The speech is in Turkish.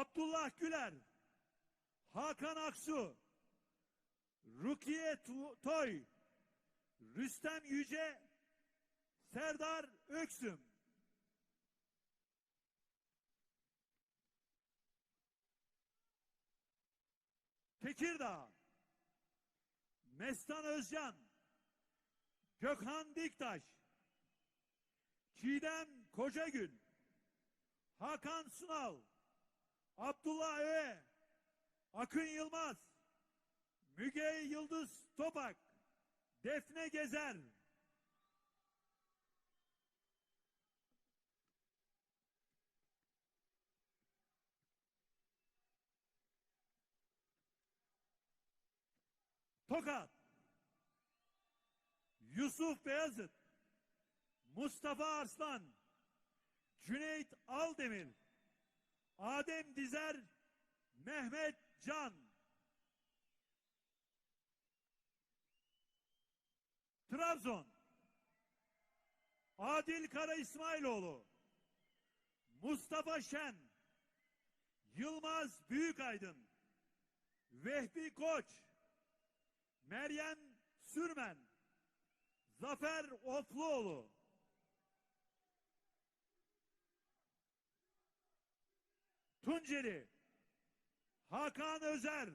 Abdullah Güler, Hakan Aksu, Rukiye Toy, Rüstem Yüce, Serdar Öksüm. Tekirdağ, Mestan Özcan, Gökhan Diktaş, Çiğdem Kocagün, Hakan Sunal, Abdullah Öğe, Akın Yılmaz, Müge Yıldız Topak, Defne Gezer. Tokat, Yusuf Beyazıt, Mustafa Arslan, Cüneyt Aldemir, Adem Dizer, Mehmet Can. Trabzon, Adil Kara İsmailoğlu, Mustafa Şen, Yılmaz Büyükaydın, Vehbi Koç, Meryem Sürmen, Zafer Ofluoğlu, Tunceli, Hakan Özer,